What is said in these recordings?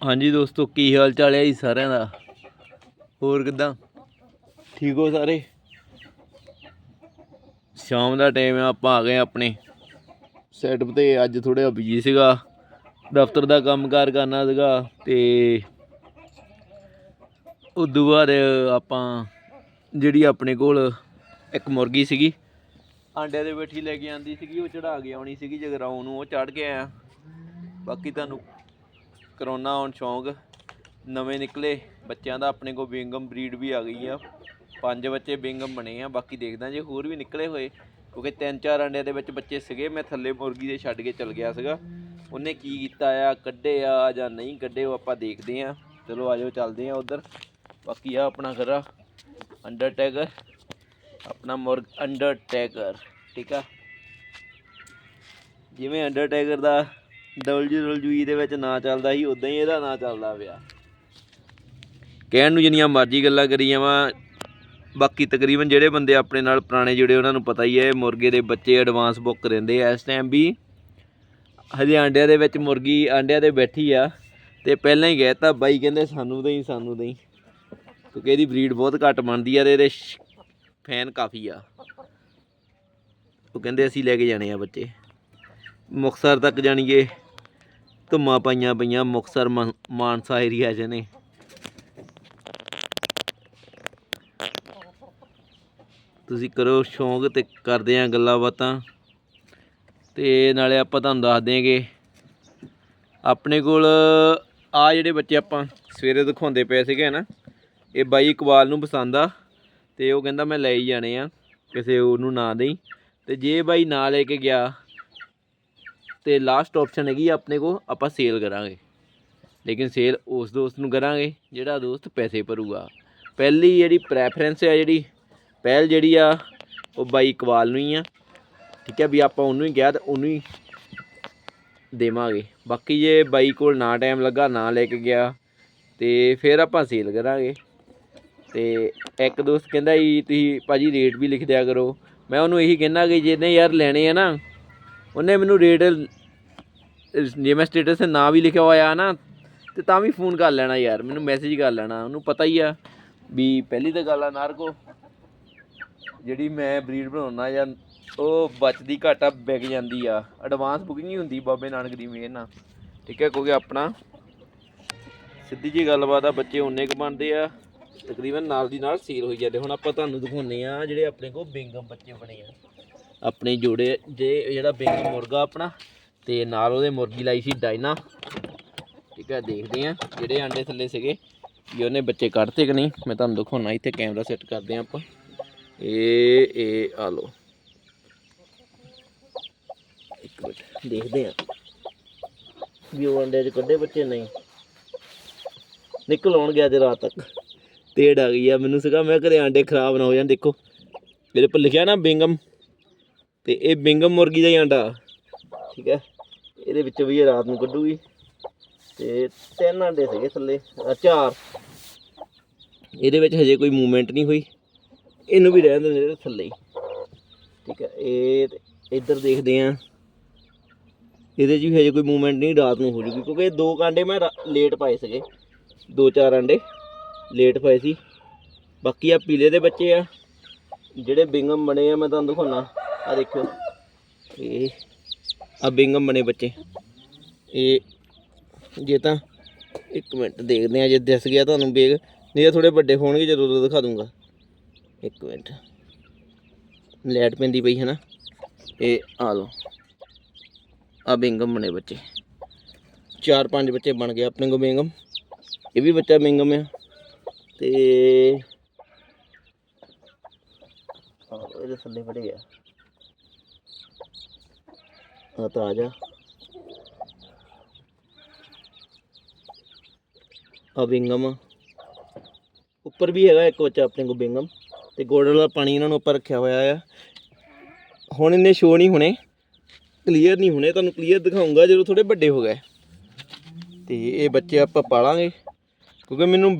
ਹਾਂਜੀ ਦੋਸਤੋ, ਕੀ ਹਾਲ ਚਾਲ ਹੈ ਜੀ ਸਾਰਿਆਂ ਦਾ? ਹੋਰ ਕਿਦਾਂ? ਠੀਕ ਹੋ ਸਾਰੇ? ਸ਼ਾਮ ਦਾ ਟਾਈਮ ਆ, ਆਪਾਂ ਆ ਗਏ ਆਪਣੇ। ਸੈਟਅਪ ਤੇ ਅੱਜ ਥੋੜਾ ਬਿਜ਼ੀ ਸੀਗਾ। ਦਫ਼ਤਰ ਦਾ ਕੰਮਕਾਰ ਕਰਨਾ ਸੀਗਾ ਤੇ ਉਦੋਂ ਬਾਅਦ ਆਪਾਂ ਜਿਹੜੀ ਆਪਣੇ ਕੋਲ ਇੱਕ ਮੁਰਗੀ ਸੀਗੀ, ਆਂਡਿਆਂ ਦੇ ਬੈਠੀ ਲੈ ਕੇ ਆਂਦੀ ਸੀਗੀ, ਉਹ ਚੜਾ ਕੇ ਆਉਣੀ ਸੀਗੀ ਜਗਰਾਉਂ ਨੂੰ, ਉਹ ਚੜ ਕੇ ਆਇਆ। ਬਾਕੀ ਤੁਹਾਨੂੰ ਕਰੋਨਾ ਹੁਣ ਸ਼ੌਂਕ ਨਵੇਂ ਨਿਕਲੇ, ਬੱਚਿਆਂ ਦਾ ਆਪਣੇ ਕੋਲ ਬਿੰਗਮ ਬਰੀਡ ਵੀ ਆ ਗਈ ਆ। ਪੰਜ ਬੱਚੇ ਬਿੰਗਮ ਬਣੇ ਆ, ਬਾਕੀ ਦੇਖਦਾ ਜੇ ਹੋਰ ਵੀ ਨਿਕਲੇ ਹੋਏ, ਕਿਉਂਕਿ ਤਿੰਨ ਚਾਰ ਅੰਡਿਆਂ ਦੇ ਵਿੱਚ ਬੱਚੇ ਸੀਗੇ, ਮੈਂ ਥੱਲੇ ਮੁਰਗੀ ਦੇ ਛੱਡ ਕੇ ਚਲ ਗਿਆ ਸੀਗਾ। ਉਹਨੇ ਕੀ ਕੀਤਾ ਆ, ਕੱਢੇ ਆ ਜਾਂ ਨਹੀਂ ਕੱਢੇ ਉਹ ਆਪਾਂ ਦੇਖਦੇ ਆ ਚਲੋ ਆਜੋ ਚੱਲਦੇ ਆ ਉਧਰ। ਬਾਕੀ ਆ ਆਪਣਾ ਘਰਾ ਅੰਡਰਟੇਕਰ ਆਪਣਾ ਮੁਰਗ ਅੰਡਰਟੇਕਰ ਠੀਕ ਆ? ਜਿਵੇਂ ਅੰਡਰਟੇਕਰ ਦਾ ਡਬਲਯੂ ਦੇ ਵਿੱਚ ਨਾ ਚੱਲਦਾ ਸੀ ਉਦਾਂ ਹੀ ਇਹਦਾ ਨਾ ਚੱਲਦਾ ਪਿਆ। ਕਹਿਣ ਨੂੰ ਜਿੰਨੀਆਂ ਮਰਜ਼ੀ ਗੱਲਾਂ ਕਰੀ ਜਾਵਾਂ, ਬਾਕੀ ਤਕਰੀਬਨ ਜਿਹੜੇ ਬੰਦੇ ਆਪਣੇ ਨਾਲ ਪੁਰਾਣੇ ਜੁੜੇ, ਉਹਨਾਂ ਨੂੰ ਪਤਾ ਹੀ ਹੈ, ਮੁਰਗੇ ਦੇ ਬੱਚੇ ਐਡਵਾਂਸ ਬੁੱਕ ਰਹਿੰਦੇ ਆ। ਇਸ ਟਾਈਮ ਵੀ ਹਜੇ ਆਂਡਿਆਂ ਦੇ ਵਿੱਚ ਮੁਰਗੀ, ਆਂਡਿਆਂ 'ਤੇ ਬੈਠੀ ਆ, ਤੇ ਪਹਿਲਾਂ ਹੀ ਕਹਿਤਾ ਬਾਈ ਕਹਿੰਦੇ ਸਾਨੂੰ ਦੇਈ ਸਾਨੂੰ ਦੇਈ। ਕਿਉਂਕਿ ਇਹਦੀ ਬਰੀਡ ਬਹੁਤ ਘੱਟ ਬਣਦੀ ਆ ਤੇ ਇਹਦੇ ਫੈਨ ਕਾਫੀ ਆ। ਉਹ ਕਹਿੰਦੇ ਅਸੀਂ ਲੈ ਕੇ ਜਾਣੇ ਆ ਬੱਚੇ। ਮੁਕਤਸਰ ਤੱਕ ਜਾਣੀਏ। ਧੁੰਮਾਂ ਪਾਈਆਂ ਪਈਆਂ ਮੁਕਤਸਰ ਮਾ- ਮਾਨਸਾ ਏਰੀਆ 'ਚ ਨੇ। ਤੁਸੀਂ ਕਰੋ ਸ਼ੌਂਕ ਤੇ ਕਰਦੇ ਆ ਗੱਲਾਂ ਬਾਤਾਂ। ਤੇ ਨਾਲੇ ਆਪਾਂ ਤੁਹਾਨੂੰ ਦੱਸ ਦਿਆਂਗੇ, ਆਪਣੇ ਕੋਲ ਆ ਜਿਹੜੇ ਬੱਚੇ ਆਪਾਂ ਸਵੇਰੇ ਦਿਖਾਉਂਦੇ ਪਏ ਸੀਗੇ ਨਾ ਇਹ ਬਾਈ ਇਕਬਾਲ ਨੂੰ ਪਸੰਦ ਆ, ਤੇ ਉਹ ਕਹਿੰਦਾ ਮੈਂ ਲੈ ਹੀ ਜਾਣੇ ਆ, ਕਿਸੇ ਉਹਨੂੰ ਨਾ ਦੇਈ। ਤੇ ਜੇ ਬਾਈ ਨਾ ਲੈ ਕੇ ਗਿਆ ਤੇ ਲਾਸਟ ਆਪਸ਼ਨ ਹੈਗੀ ਆ, ਆਪਣੇ ਕੋ ਆਪਾਂ ਸੇਲ ਕਰਾਂਗੇ। ਲੇਕਿਨ ਸੇਲ ਉਸ ਦੋਸਤ ਨੂੰ ਕਰਾਂਗੇ, ਜਿਹੜਾ ਦੋਸਤ ਪੈਸੇ ਭਰੂਗਾ। ਪਹਿਲੀ ਜਿਹੜੀ ਪ੍ਰੈਫਰੈਂਸ ਹੈ ਜਿਹੜੀ, ਪਹਿਲ ਜਿਹੜੀ ਆ, ਉਹ ਬਾਈ ਇਕਬਾਲ ਨੂੰ ਹੀ ਆ। ਠੀਕ ਹੈ ਵੀ ਆਪਾਂ ਉਹਨੂੰ ਹੀ ਕਿਹਾ ਤੇ ਉਹਨੂੰ ਹੀ ਦੇਵਾਂਗੇ। ਬਾਕੀ ਜੇ ਬਾਈ ਕੋਲ ਨਾ ਟਾਈਮ ਲੱਗਾ, ਨਾ ਲੈ ਕੇ ਗਿਆ, ਤੇ ਫਿਰ ਆਪਾਂ ਸੇਲ ਕਰਾਂਗੇ। ਤੇ ਇੱਕ ਦੋਸਤ ਕਹਿੰਦਾ ਜੀ, ਤੁਸੀਂ ਭਾਜੀ ਰੇਟ ਵੀ ਲਿਖ ਦਿਆ ਕਰੋ। ਮੈਂ ਉਹਨੂੰ ਇਹੀ ਕਹਿਣਾ ਕਿ ਜਿਹਨੇ ਯਾਰ ਲੈਣੇ ਆ ਨਾ, ਉਹਨੇ ਮੈਨੂੰ ਰੇਟ ਜੇ ਮੈਂ ਸਟੇਟਸ ਤੇ ਨਾਂ ਵੀ ਲਿਖਿਆ ਹੋਇਆ ਨਾ, ਤੇ ਤਾਂ ਵੀ ਫੋਨ ਕਰ ਲੈਣਾ ਯਾਰ, ਮੈਨੂੰ ਮੈਸੇਜ ਕਰ ਲੈਣਾ, ਉਹਨੂੰ ਪਤਾ ਹੀ ਆ ਵੀ ਪਹਿਲੀ ਤਾਂ ਗੱਲ ਆ ਨਾਰਕੋ, ਜਿਹੜੀ ਮੈਂ ਬਰੀਡ ਬਣਾਉਣਾ ਜਾਂ ਉਹ ਬਚਦੀ ਘਾਟਾ ਵਿਕ ਜਾਂਦੀ ਆ। ਐਡਵਾਂਸ ਬੁਕਿੰਗ ਹੀ ਹੁੰਦੀ ਬਾਬੇ ਨਾਨਕ ਦੀ ਮਿਹਰ ਨਾਲ, ਠੀਕ ਹੈ, ਕਿਉਂਕਿ ਆਪਣਾ ਸਿੱਧੀ ਜੀ ਗੱਲਬਾਤ ਆ, ਬੱਚੇ ਉਨੇ ਕੁ ਬਣਦੇ ਆ, ਤਕਰੀਬਨ ਨਾਲ ਦੀ ਨਾਲ ਸੀਲ ਹੋਈ ਜਾਂਦੇ ਹੁਣ ਆਪਾਂ ਤੁਹਾਨੂੰ ਦਿਖਾਉਂਦੇ ਆ ਜਿਹੜੇ ਆਪਣੇ ਕੋਲ ਬਿੰਗਮ ਬੱਚੇ ਬਣੇ ਆ। ਆਪਣੇ ਜੋੜੇ, ਜੇ ਜਿਹੜਾ ਬਿੰਗਮ ਮੁਰਗਾ ਆਪਣਾ ਤੇ ਨਾਲ ਉਹਦੇ ਮੁਰਗੀ ਲਾਈ ਸੀ ਡਾਇਨਾ। ਠੀਕ ਹੈ ਦੇਖਦੇ ਆ ਜਿਹੜੇ ਆਂਡੇ ਥੱਲੇ ਸੀਗੇ ਵੀ ਉਹਨੇ ਬੱਚੇ ਕੱਢਤੇ ਕਿ ਨਹੀਂ। ਮੈਂ ਤੁਹਾਨੂੰ ਦਿਖਾਉਣਾ, ਇੱਥੇ ਕੈਮਰਾ ਸੈੱਟ ਕਰਦੇ ਆ ਆਪਾਂ। ਇਹ ਇਹ ਆ ਲੋ ਇੱਕ ਮਿੰਟ, ਦੇਖਦੇ ਆ ਵੀ ਉਹ ਅੰਡੇ ਚ ਕੱਢੇ ਬੱਚੇ ਨਹੀਂ। ਨਿਕਲ ਆਉਣ ਗਿਆ ਅੱਜ ਰਾਤ ਤੱਕ। ਤੇੜ ਆ ਗਈ ਆ, ਮੈਨੂੰ ਸੀਗਾ, ਮੈਂ ਘਰੇ ਆਂਡੇ ਖਰਾਬ ਨਾ ਹੋ ਜਾਣ, ਦੇਖੋ। ਮੇਰੇ ਪਰ ਲਿਖਿਆ ਨਾ ਬਿੰਗਮ, ਤੇ ਇਹ ਬਿੰਗਮ ਮੁਰਗੀ ਦਾ ਹੀ ਆਂਡਾ। ਠੀਕ ਹੈ ਇਹਦੇ ਵਿੱਚੋਂ ਵੀ ਇਹ ਰਾਤ ਨੂੰ ਕੱਢੂਗੀ। ਤੇ ਤਿੰਨ ਆਂਡੇ ਸੀਗੇ ਥੱਲੇ ਚਾਰ। ਇਹਦੇ ਵਿੱਚ ਹਜੇ ਕੋਈ ਮੂਵਮੈਂਟ ਨਹੀਂ ਹੋਈ। ਇਹਨੂੰ ਵੀ ਰਹਿਣ ਦਿੰਦੇ ਥੱਲੇ ਹੀ। ਠੀਕ ਹੈ, ਇਹ ਇੱਧਰ ਦੇਖਦੇ ਆ ਇਹਦੇ 'ਚ ਵੀ ਹਜੇ ਕੋਈ ਮੂਵਮੈਂਟ ਨਹੀਂ, ਰਾਤ ਨੂੰ ਹੋ ਜੂਗੀ। ਕਿਉਂਕਿ ਇਹ ਦੋ ਕਾਂਡੇ ਮੈਂ ਲੇਟ ਪਾਏ ਸੀਗੇ। ਦੋ ਚਾਰ ਆਂਡੇ ਲੇਟ ਪਾਏ ਸੀ। ਬਾਕੀ ਆ ਪੀਲੇ ਦੇ ਬੱਚੇ ਆ। ਜਿਹੜੇ ਬਿੰਗਮ ਬਣੇ ਆ, ਮੈਂ ਤੁਹਾਨੂੰ ਦਿਖਾਉਣਾ। ਆ ਦੇਖੋ ਇਹ ਆ ਬਿੰਗਮ ਬਣੇ ਬੱਚੇ। ਇਹ ਜੇ ਤਾਂ ਇੱਕ ਮਿੰਟ ਦੇਖਦੇ ਆ ਜੇ ਦਿਸ ਗਿਆ ਤੁਹਾਨੂੰ ਬੇਗ। ਨਹੀਂ ਤਾਂ ਥੋੜੇ ਵੱਡੇ ਹੋਣਗੇ, ਜਦੋਂ ਉਦੋਂ ਦਿਖਾ ਦੂੰਗਾ। ਇੱਕ ਮਿੰਟ। ਲਾਈਟ ਪੈਂਦੀ ਪਈ ਹੈ ਨਾ। ਇਹ ਆ ਲਓ। ਆ ਬਿੰਗਮ ਬਣੇ ਬੱਚੇ। ਚਾਰ ਪੰਜ ਬੱਚੇ ਬਣ ਗਏ ਆਪਣੇ ਕੋ ਬਿੰਗਮ ਇਹ ਵੀ ਬੱਚਾ ਬਿੰਗਮ ਆ। ਤੇ ਇਹਦੇ ਥੱਲੇ ਫੜੇ ਆ ਆ ਤਾਂ ਆ ਜਾ। ਬਿੰਗਮ ਉੱਪਰ ਵੀ ਹੈਗਾ ਇੱਕ ਬੱਚਾ ਆਪਣੇ ਕੋ ਬਿੰਗਮ ਤੇ ਗੋਡਲ ਦਾ ਪਾਣੀ ਇਹਨਾਂ ਨੂੰ ਉੱਪਰ ਰੱਖਿਆ ਹੋਇਆ ਆ। ਹੁਣ ਇਹਨੇ ਸ਼ੋ ਨਹੀਂ ਹੋਣੇ। ਕਲੀਅਰ ਨਹੀਂ ਹੋਣੇ। ਤੁਹਾਨੂੰ ਕਲੀਅਰ ਦਿਖਾਉਂਗਾ ਜਦੋਂ ਥੋੜੇ ਵੱਡੇ ਹੋ ਗਏ। ਤੇ ਇਹ ਬੱਚੇ ਆਪਾਂ ਪਾਲਾਂਗੇ। ਕਿਉਂਕਿ ਮੈਨੂੰ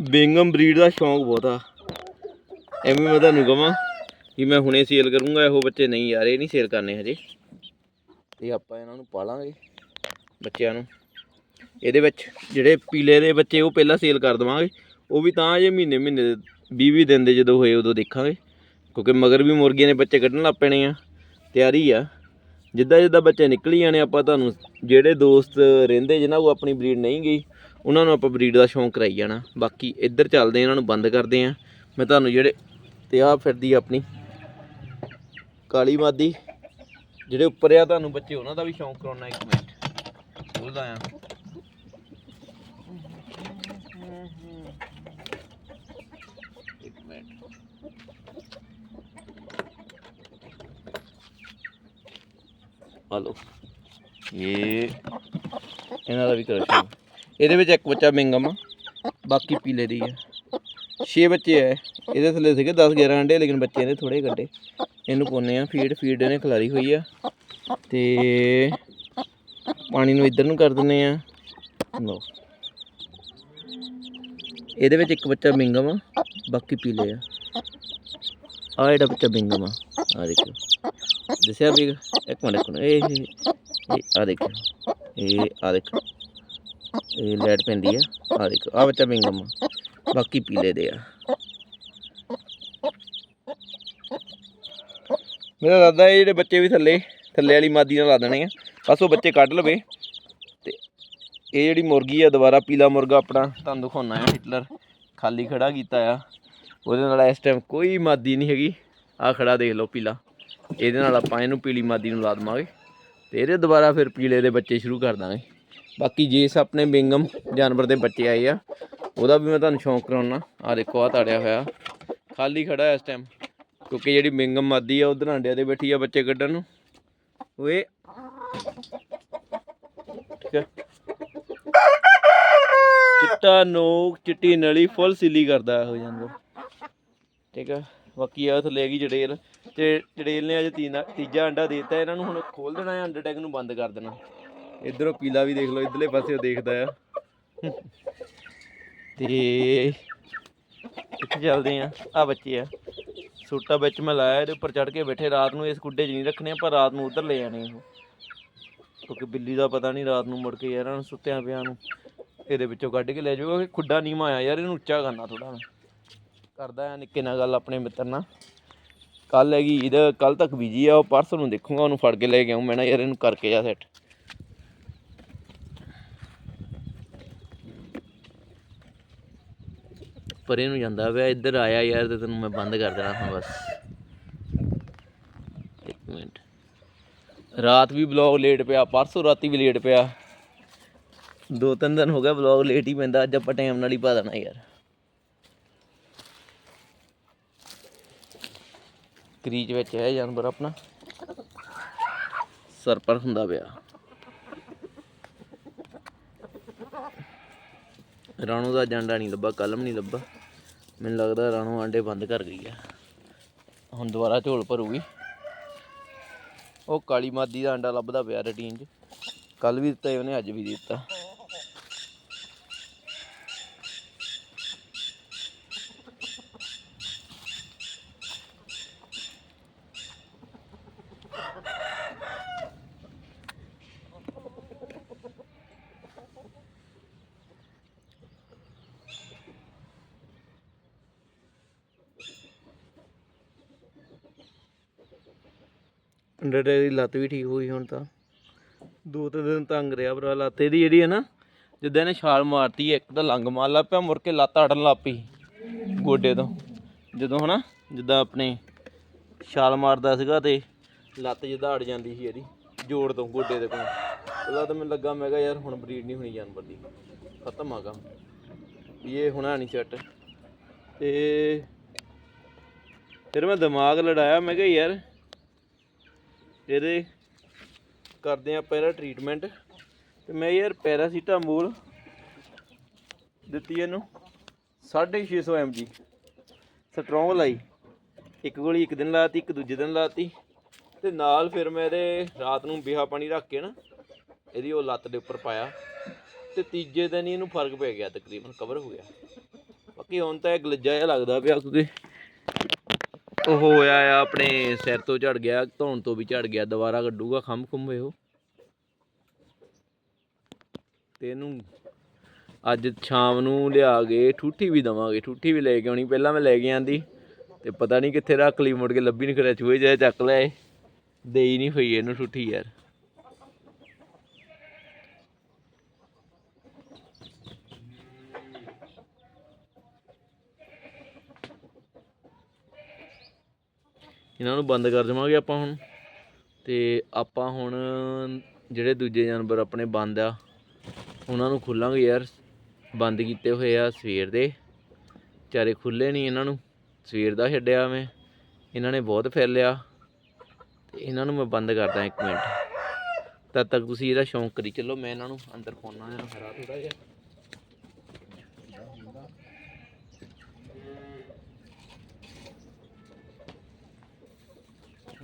ਬਿੰਗਮ ਬਰੀਡ ਦਾ ਸ਼ੌਂਕ ਬਹੁਤ ਆ। ਐਵੇਂ ਮੈਂ ਤੁਹਾਨੂੰ ਕਹਾਂ ਕਿ ਮੈਂ ਹੁਣੇ ਸੇਲ ਕਰੂੰਗਾ। ਇਹੋ ਬੱਚੇ ਨਹੀਂ ਯਾਰ, ਇਹ ਨਹੀਂ ਸੇਲ ਕਰਨੇ ਹਜੇ। ਤੇ ਆਪਾਂ ਇਹਨਾਂ ਨੂੰ ਪਾਲਾਂਗੇ ਬੱਚਿਆਂ ਨੂੰ। ਇਹਦੇ ਵਿੱਚ ਜਿਹੜੇ ਪੀਲੇ ਦੇ ਬੱਚੇ ਉਹ ਪਹਿਲਾਂ ਸੇਲ ਕਰ ਦਵਾਂਗੇ। ਉਹ ਵੀ ਤਾਂ ਜੇ ਮਹੀਨੇ ਮਹੀਨੇ ਦੇ 20 20 ਦਿਨ ਦੇ ਜਦੋਂ ਹੋਏ ਉਦੋਂ ਦੇਖਾਂਗੇ। ਕਿਉਂਕਿ ਮਗਰ ਵੀ ਮੁਰਗੀਆਂ ਨੇ ਬੱਚੇ ਕੱਢਣ ਲੱਗ ਪੈਣੇ ਆ। ਤਿਆਰੀ ਆ। ਜਿੱਦਾਂ ਜਿੱਦਾਂ ਬੱਚੇ ਨਿਕਲੀ ਜਾਣੇ, ਆਪਾਂ ਤੁਹਾਨੂੰ ਜਿਹੜੇ ਦੋਸਤ ਰਹਿੰਦੇ ਜਿਨ੍ਹਾਂ ਕੋ ਆਪਣੀ ਬਰੀਡ ਨਹੀਂ ਗਈ, ਉਹਨਾਂ ਨੂੰ ਆਪਾਂ ਬਰੀਡ ਦਾ ਸ਼ੌਂਕ ਕਰਾਈ ਜਾਣਾ। ਬਾਕੀ ਇੱਧਰ ਚੱਲਦੇ ਆ, ਇਹਨਾਂ ਨੂੰ ਬੰਦ ਕਰਦੇ ਆ। ਮੈਂ ਤੁਹਾਨੂੰ ਜਿਹੜੇ, ਤੇ ਆ ਫਿਰਦੀ ਆਪਣੀ ਕਾਲੀ ਮਾਦੀ। ਜਿਹੜੇ ਉੱਪਰ ਆ ਤੁਹਾਨੂੰ ਬੱਚੇ, ਉਹਨਾਂ ਦਾ ਵੀ ਸ਼ੌਂਕ ਕਰਾਉਣਾ ਇੱਕ ਮਿੰਟ। ਖੋਲਦਾ ਆ। ਇੱਕ ਮਿੰਟ। ਹਲੋ। ਇਹ, ਇਹਨਾਂ ਦਾ ਵੀ ਕਰੋ ਸ਼ੌਂਕ ਇਹਦੇ ਵਿੱਚ ਇੱਕ ਬੱਚਾ ਬਿੰਗਮ ਆ, ਬਾਕੀ ਪੀਲੇ ਦੀ ਆ। 6 ਬੱਚੇ ਆ ਇਹਦੇ ਥੱਲੇ ਸੀਗੇ 10 11 ਅੰਡੇ, ਲੇਕਿਨ ਬੱਚੇ ਨੇ ਥੋੜੇ ਕੱਢੇ। ਇਹਨੂੰ ਪਾਉਂਦੇ ਆ ਫੀਡ ਫੀਡ ਇਹਨੇ ਖਿਲਾਰੀ ਹੋਈ ਆ। ਤੇ ਪਾਣੀ ਨੂੰ ਇੱਧਰ ਨੂੰ ਕਰ ਦਿੰਨੇ ਆ ਲਓ। ਇਹਦੇ ਵਿੱਚ ਇੱਕ ਬੱਚਾ ਬਿੰਗਮ ਆ, ਬਾਕੀ ਪੀਲੇ ਆ। ਆ ਜਿਹੜਾ ਬੱਚਾ ਬਿੰਗਮ ਆ ਆ ਦੇਖੋ ਦੱਸਿਆ ਵੀ ਇੱਕ ਮਿੰਟ ਇੱਕ ਮਿੰਟ। ਇਹ, ਇਹ- ਇਹ ਆ ਦੇਖੋ ਇਹ ਆ ਦੇਖੋ। ਇਹ ਲਾਈਟ ਪੈਂਦੀ ਆ ਆ ਦੇਖੋ। ਆ ਬੱਚਾ ਬਿੰਗਮ ਆ, ਬਾਕੀ ਪੀਲੇ ਦੇ ਆ। ਮੇਰਾ ਦਾਦਾ ਇਹ ਜਿਹੜੇ ਬੱਚੇ ਵੀ ਥੱਲੇ ਥੱਲੇ ਵਾਲੀ ਮਾਦੀ ਨਾਲ ਲਾ ਦੇਣੇ ਆ। ਬਸ ਉਹ ਬੱਚੇ ਕੱਢ ਲਵੇ। ਤੇ ਇਹ ਜਿਹੜੀ ਮੁਰਗੀ ਆ, ਦੁਬਾਰਾ ਪੀਲਾ ਮੁਰਗਾ ਆਪਣਾ, ਤੁਹਾਨੂੰ ਦਿਖਾਉਣਾ ਆ ਹਿਟਲਰ ਖਾਲੀ ਖੜਾ ਕੀਤਾ ਆ। ਉਹਦੇ ਨਾਲ ਇਸ ਟਾਈਮ ਕੋਈ ਮਾਦੀ ਨਹੀਂ ਹੈਗੀ। ਆ ਖੜਾ ਦੇਖ ਲਓ ਪੀਲਾ। ਇਹਦੇ ਨਾਲ ਆਪਾਂ ਇਹਨੂੰ ਪੀਲੀ ਮਾਦੀ ਨੂੰ ਲਾ ਦਵਾਂਗੇ। ਤੇ ਇਹਦੇ ਦੁਬਾਰਾ ਫਿਰ ਪੀਲੇ ਦੇ ਬੱਚੇ ਸ਼ੁਰੂ ਕਰ ਦਾਂਗੇ। ਬਾਕੀ ਜਿਸ ਆਪਣੇ ਬਿੰਗਮ ਜਾਨਵਰ ਦੇ ਬੱਚੇ ਆਏ ਆ, ਉਹਦਾ ਵੀ ਮੈਂ ਤੁਹਾਨੂੰ ਸ਼ੌਂਕ ਕਰਾਉਣਾ ਆ ਦੇਖੋ ਆ ਤੜਿਆ ਹੋਇਆ। ਖਾਲੀ ਖੜਾ ਇਸ ਟਾਈਮ ਕਿਉਂਕਿ ਜਿਹੜੀ ਮਿੰਗਮ ਮਾਦੀ ਆ ਉਧਰ ਆਂਡਿਆਂ 'ਤੇ ਬੈਠੀ ਆ ਬੱਚੇ ਕੱਢਣ ਨੂੰ। ਓਏ। ਚਿੱਟਾ ਨੋਕ, ਚਿੱਟੀ ਨਲੀ, ਫੁੱਲ ਸਿੱਲੀ ਕਰਦਾ ਹੋ ਜਾਂਦਾ ਠੀਕ ਹੈ ਬਾਕੀ ਆ ਥੱਲੇ ਹੈਗੀ ਜੜੇਲ ਤੇ ਜੜੇਲ ਨੇ ਅੱਜ ਤੀਨਾ ਤੀਜਾ ਅੰਡਾ ਦੇ ਦਿੱਤਾ, ਇਹਨਾਂ ਨੂੰ ਹੁਣ ਖੋਲ ਦੇਣਾ ਹੈ ਅੰਡਰ ਟੈਗ ਨੂੰ ਬੰਦ ਕਰ ਦੇਣਾ। ਇਧਰੋਂ ਪੀਲਾ ਵੀ ਦੇਖ ਲਓ, ਇਧਰਲੇ ਪਾਸੇ ਉਹ ਦੇਖਦਾ ਆ। ਤੇ ਇੱਥੇ ਚੱਲਦੇ ਆ। ਆ ਬੱਚੇ ਆ। ਸੂਟਾ ਵਿੱਚ ਮੈਂ ਲਾਇਆ, ਇਹਦੇ ਉੱਪਰ ਚੜ ਕੇ ਬੈਠੇ, ਰਾਤ ਨੂੰ ਇਸ ਗੁੱਡੇ 'ਚ ਨਹੀਂ ਰੱਖਣੇ ਪਰ ਰਾਤ ਨੂੰ ਉਧਰ ਲੈ ਜਾਣੇ ਉਹ। ਕਿਉਂਕਿ ਬਿੱਲੀ ਦਾ ਪਤਾ ਨਹੀਂ ਰਾਤ ਨੂੰ ਮੁੜ ਕੇ ਯਾਰ, ਇਹਨਾਂ ਸੁੱਤਿਆਂ ਪਿਆਂ ਨੂੰ। ਇਹਦੇ ਵਿੱਚੋਂ ਕੱਢ ਕੇ ਲੈ ਜਾਊਗਾ ਕਿ ਖੁੱਡਾ ਨੀਵਾਂ ਆਇਆ ਯਾਰ, ਇਹਨੂੰ ਉੱਚਾ ਕਰਨਾ ਥੋੜਾ ਮੈਂ। ਕਰਦਾ ਆ ਨਿੱਕੇ ਨਾਲ ਗੱਲ ਆਪਣੇ ਮਿੱਤਰ ਨਾਲ। ਕੱਲ ਹੈਗੀ ਇਹਦਾ ਕੱਲ ਤੱਕ ਬੀਜੀ ਆ, ਉਹ ਪਰਸ ਨੂੰ ਦੇਖੂੰਗਾ, ਉਹਨੂੰ ਫੜ ਕੇ ਲੈ ਕੇ ਆਉਂ ਮੈਂ ਨਾ ਯਾਰ, ਇਹਨੂੰ ਕਰਕੇ ਆ ਸੈੱਟ ਪਰੇ ਨੂੰ ਜਾਂਦਾ ਪਿਆ, ਇੱਧਰ ਆਇਆ ਯਾਰ ਤੇ ਤੈਨੂੰ ਮੈਂ ਬੰਦ ਕਰ ਦੇਣਾ ਹਾਂ ਬਸ। ਇੱਕ ਮਿੰਟ। ਰਾਤ ਵੀ ਬਲੌਗ ਲੇਟ ਪਿਆ, ਪਰਸੋਂ ਰਾਤੀ ਵੀ ਲੇਟ ਪਿਆ। ਦੋ ਤਿੰਨ ਦਿਨ ਹੋ ਗਿਆ ਬਲੌਗ ਲੇਟ ਹੀ ਪੈਂਦਾ, ਅੱਜ ਆਪਾਂ ਟਾਈਮ ਨਾਲ ਹੀ ਪਾ ਦੇਣਾ ਯਾਰ। ਕਰੀਚ ਵਿੱਚ ਹੈ ਜਾਨਵਰ ਆਪਣਾ। ਸਰਪਰ ਹੁੰਦਾ ਪਿਆ। ਰਾਣੂ ਦਾ ਜੰਡਾ ਨਹੀਂ ਲੱਭਾ ਕਲਮ ਨਹੀਂ ਲੱਭਾ। ਮੈਨੂੰ ਲੱਗਦਾ ਰਾਣੂ ਆਂਡੇ ਬੰਦ ਕਰ ਗਈ ਆ। ਹੁਣ ਦੁਬਾਰਾ ਝੋਲ ਭਰੂਗੀ। ਉਹ ਕਾਲੀ ਮਾਦੀ ਦਾ ਆਂਡਾ ਲੱਭਦਾ ਪਿਆ ਰੂਟੀਨ 'ਚ। ਕੱਲ ਵੀ ਦਿੱਤਾ ਸੀ ਉਹਨੇ, ਅੱਜ ਵੀ ਦਿੱਤਾ। ਅੰਡਰ ਦੀ ਲੱਤ ਵੀ ਠੀਕ ਹੋਈ ਹੁਣ ਤਾਂ। ਦੋ ਤਿੰਨ ਦਿਨ ਤੰਗ ਰਿਹਾ ਭਰਾ, ਲੱਤ ਇਹਦੀ ਜਿਹੜੀ ਹੈ ਨਾ, ਜਿੱਦਾਂ ਇਹਨੇ ਛਾਲ ਮਾਰਤੀ ਇੱਕ ਤਾਂ ਲੰਗ ਮਾਰ ਲਾ ਪਿਆ, ਮੁੜ ਕੇ ਲੱਤ ਅੜਨ ਲੱਗ ਪਈ ਗੋਡੇ ਤੋਂ। ਜਦੋਂ ਹਨਾ, ਜਿੱਦਾਂ ਆਪਣੇ ਛਾਲ ਮਾਰਦਾ ਸੀਗਾ ਤੇ ਲੱਤ ਜਿੱਦਾਂ ਅੜ ਜਾਂਦੀ ਸੀ ਇਹਦੀ, ਜੋੜ ਤੋਂ ਗੋਡੇ ਦੇ ਕੋਲ। ਉਹਦਾ ਤਾਂ ਮੈਨੂੰ ਲੱਗਾ, ਮੈਂ ਕਿਹਾ ਯਾਰ ਹੁਣ ਬਰੀਡ ਨਹੀਂ ਹੋਣੀ ਜਾਨਵਰ ਦੀ, ਖਤਮ ਆ ਕੰਮ। ਵੀ ਇਹ ਹੁਣਾ ਨਹੀਂ ਸੈੱਟ। ਤੇ ਫਿਰ ਮੈਂ ਦਿਮਾਗ ਲੜਾਇਆ, ਮੈਂ ਕਿਹਾ ਯਾਰ ਇਹਦੇ ਕਰਦੇ ਆ ਪਹਿਲਾ ਟ੍ਰੀਟਮੈਂਟ ਤੇ ਮੈਂ ਯਾਰ ਪੈਰਾਸੀਟਾਮੋਲ ਦਿੱਤੀ ਇਹਨੂੰ 650 mg ਸਟਰੋਂਗ ਲਾਈ। ਇੱਕ ਗੋਲੀ ਇੱਕ ਦਿਨ ਲਾਤੀ, ਇੱਕ ਦੂਜੇ ਦਿਨ ਲਾਤੀ। ਤੇ ਨਾਲ ਫਿਰ ਮੈਂ ਇਹਦੇ ਰਾਤ ਨੂੰ ਬਿਹਾ ਪਾਣੀ ਰੱਖ ਕੇ ਨਾ, ਇਹਦੀ ਉਹ ਲੱਤ ਦੇ ਉੱਪਰ ਪਾਇਆ। ਤੇ ਤੀਜੇ ਦਿਨ ਹੀ ਇਹਨੂੰ ਫ਼ਰਕ ਪੈ ਗਿਆ ਤਕਰੀਬਨ ਕਵਰ ਹੋ ਗਿਆ। ਬਾਕੀ ਹੁਣ ਤਾਂ ਇਹ ਗਲੱਜਾ ਜਿਹਾ ਲੱਗਦਾ ਪਿਆ ਕਿਉਂਕਿ ਉਹ ਹੋਇਆ ਆ, ਆਪਣੇ ਸਿਰ ਤੋਂ ਝੜ ਗਿਆ, ਧੌਣ ਤੋਂ ਵੀ ਝੜ ਗਿਆ, ਦੁਬਾਰਾ ਕੱਢੂਗਾ, ਖੰਭ ਖੁੰਭ ਇਹੋ। ਤੇ ਇਹਨੂੰ ਅੱਜ ਸ਼ਾਮ ਨੂੰ ਲਿਆ ਕੇ ਠੂਠੀ ਵੀ ਦਵਾਂਗੇ, ਠੂਠੀ ਵੀ ਲੈ ਕੇ ਆਉਣੀ, ਪਹਿਲਾਂ ਮੈਂ ਲੈ ਕੇ ਆਂਦੀ, ਤੇ ਪਤਾ ਨਹੀਂ ਕਿੱਥੇ ਰੱਖ ਲਈ, ਮੁੜ ਕੇ ਲੱਭੀ ਨਹੀਂ ਕਰਿਆ ਚੂਹੇ ਜਿਹਾ ਚੱਕ ਲਿਆਏ ਦੇਈ ਨਹੀਂ ਹੋਈ ਇਹਨੂੰ ਠੂਠੀ ਯਾਰ। ਇਹਨਾਂ ਨੂੰ ਬੰਦ ਕਰ ਦੇਵਾਂਗੇ ਆਪਾਂ ਹੁਣ। ਤੇ ਆਪਾਂ ਹੁਣ ਜਿਹੜੇ ਦੂਜੇ ਜਾਨਵਰ ਆਪਣੇ ਬੰਦ ਆ, ਉਹਨਾਂ ਨੂੰ ਖੁੱਲਾਂਗੇ ਯਾਰ। ਬੰਦ ਕੀਤੇ ਹੋਏ ਆ ਸਵੇਰ ਦੇ। ਚਾਰੇ ਖੁੱਲੇ ਨਹੀਂ ਇਹਨਾਂ ਨੂੰ। ਸਵੇਰ ਦਾ ਛੱਡਿਆ ਮੈਂ। ਇਹਨਾਂ ਨੇ ਬਹੁਤ ਫੈਲਿਆ। ਤੇ ਇਹਨਾਂ ਨੂੰ ਮੈਂ ਬੰਦ ਕਰਦਾ ਇੱਕ ਮਿੰਟ। ਤਦ ਤੱਕ ਤੁਸੀਂ ਇਹਦਾ ਸ਼ੌਂਕ ਕਰੀ ਚੱਲੋ। ਮੈਂ ਇਹਨਾਂ ਨੂੰ ਅੰਦਰ ਪਾਉਣਾ ਜਰਾ ਹਰਾ ਥੋੜਾ ਜਿਹਾ।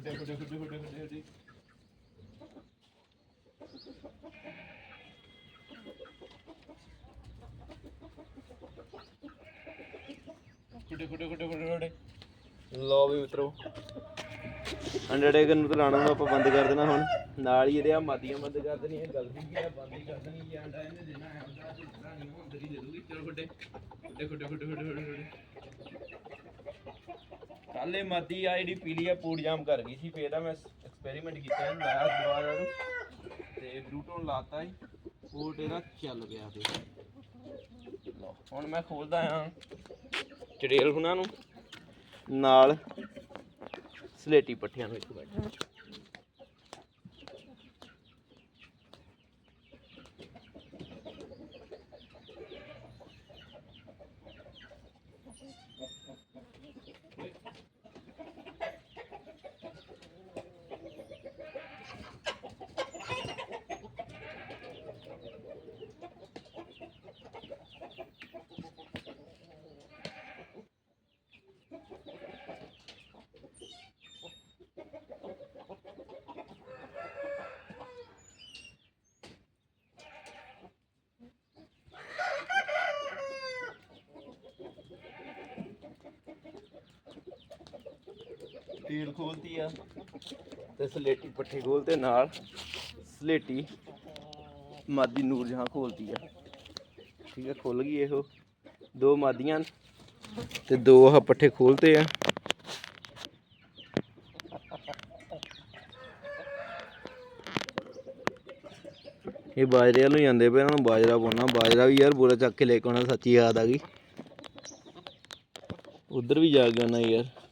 ਖੁੱਡੇ ਖੁੱਡੇ ਖੁੱਡੇ ਖੁੱਡੇ ਖੁੱਡੇ ਲੋ ਵੀ ਉਤਰੋ ਅੰਡਰਟੇਕਰ ਨੂੰ ਤਾਂ ਲਾਣਾ ਆਪਾਂ ਬੰਦ ਕਰ ਦੇਣਾ ਹੁਣ। ਨਾਲ ਹੀ ਇਹਦੇ ਆ ਮਾਦੀਆਂ ਬੰਦ ਕਰ ਦੇਣੀਆਂ ਗੱਲ ਕੀ ਆ ਬੰਦ ਹੀ ਕਰ ਦੇਣੀ ਜਾਂ ਅੰਡਾ ਇਹਨੇ ਦੇਣਾ ਹੈ, ਅੰਡਾ ਨਹੀਂ ਉਹ ਦੇ ਦੂਗੀ। ਚਲੋ ਖੁੱਡੇ ਖੁੱਡੇ ਖੁੱਡੇ ਖੁੱਡੇ ਖੁੱਡੇ ਖੁੱਡੇ। ਕੱਲੇ ਮਾਦੀ ਆ ਜਿਹੜੀ ਪੀਲੀ ਆ ਪੂੜ ਜਾਮ ਕਰ ਗਈ ਸੀ ਫੇਰ ਦਾ ਮੈਂ ਐਕਸਪੈਰੀਮੈਂਟ ਕੀਤਾ ਇਹਨੂੰ ਲਾਇਆ ਦੁਬਾਰਾ ਨੂੰ ਤੇ ਬਲੂਟੂਨ ਲਾਤਾ ਹੀ ਉਹ ਤੇਰਾ ਚੱਲ ਗਿਆ ਫੇਰ ਲਓ, ਹੁਣ ਮੈਂ ਖੋਲਦਾ ਆ ਚੜੇਲ ਹੁਣਾਂ ਨੂੰ ਨਾਲ ਸਲੇਟੀ ਪੱਠਿਆਂ ਨੂੰ ਇੱਕ ਮਿੰਟ। ਟੀਲ ਖੋਲਤੀ ਆ ਤੇ ਸਲੇਟੀ ਪੱਠੇ ਖੋਲਤੇ ਨਾਲ। ਸਲੇਟੀ ਮਾਦੀ ਨੂਰ ਜਹਾਂ ਖੋਲਤੀ ਆ। ਠੀਕ ਹੈ ਖੁੱਲ ਗਈ ਇਹੋ। ਦੋ ਮਾਦੀਆਂ ਤੇ ਦੋ ਆਹ ਪੱਠੇ ਖੋਲਤੇ ਆ। ਇਹ ਬਾਜਰੇ ਵੱਲ ਨੂੰ ਜਾਂਦੇ ਪਏ ਇਹਨਾਂ ਨੂੰ ਬਾਜਰਾ ਪਾਉਣਾ। ਬਾਜਰਾ ਵੀ ਯਾਰ ਬੁਰਾ ਚੱਕ ਕੇ ਲੈ ਕੇ ਆਉਣਾ, ਸੱਚੀ ਯਾਦ ਆ ਗਈ। ਉਧਰ ਵੀ ਜਾ ਗਿਆ ਨਾ ਯਾਰ।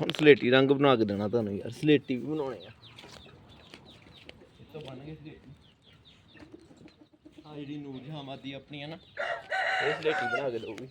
ਹੁਣ ਸਲੇਟੀ ਰੰਗ ਬਣਾ ਕੇ ਦੇਣਾ ਤੁਹਾਨੂੰ ਯਾਰ ਸਲੇਟੀ ਵੀ ਬਣਾਉਣੇ ਆ। ਇਹ ਤਾਂ ਬਣ ਗਏ ਸਲੇਟੀ ਆ ਜਿਹੜੀ ਨੂਰ ਜਹਾਂ ਮਾਦੀ ਆਪਣੀ ਆ ਨਾ ਇਹ ਸਲੇਟੀ ਬਣਾ ਕੇ ਦਊਗੀ।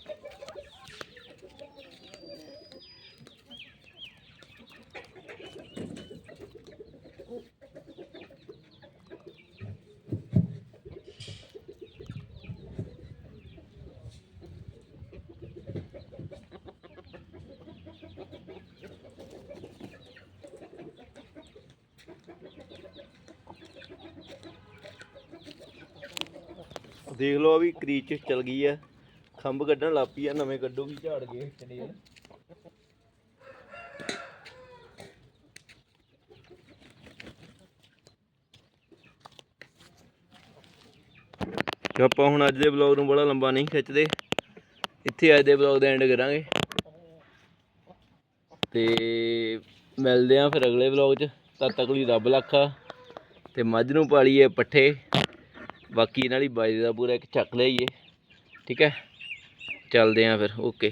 ਦੇਖ ਲਓ ਵੀ ਕਰੀਚ ਚਲ ਗਈ ਆ। ਖੰਭ ਕੱਢਣ ਲੱਗ ਪਈ ਆ, ਨਵੇਂ ਕੱਢੂਗੀ ਝਾੜ ਗਏ ਚੜੇਲ ਤੇ ਆਪਾਂ ਹੁਣ ਅੱਜ ਦੇ ਵਲੌਗ ਨੂੰ ਬੜਾ ਲੰਬਾ ਨਹੀਂ ਖਿੱਚਦੇ। ਇੱਥੇ ਅੱਜ ਦੇ ਵਲੌਗ ਦਾ ਐਂਡ ਕਰਾਂਗੇ। ਤੇ ਮਿਲਦੇ ਆਂ ਫਿਰ ਅਗਲੇ ਵਲੌਗ 'ਚ। ਤਦ ਤੱਕ ਲਈ ਰੱਬ ਲੱਖਾ। ਤੇ ਮੱਝ ਨੂੰ ਪਾਲੀਏ ਪੱਠੇ। ਬਾਕੀ ਇਹਨਾਂ ਦੀ ਬਾਜਰੇ ਦਾ ਪੂਰਾ ਇੱਕ ਚੱਕ ਲਈਏ ਠੀਕ ਹੈ? ਚੱਲਦੇ ਆਂ ਫਿਰ, ਓਕੇ।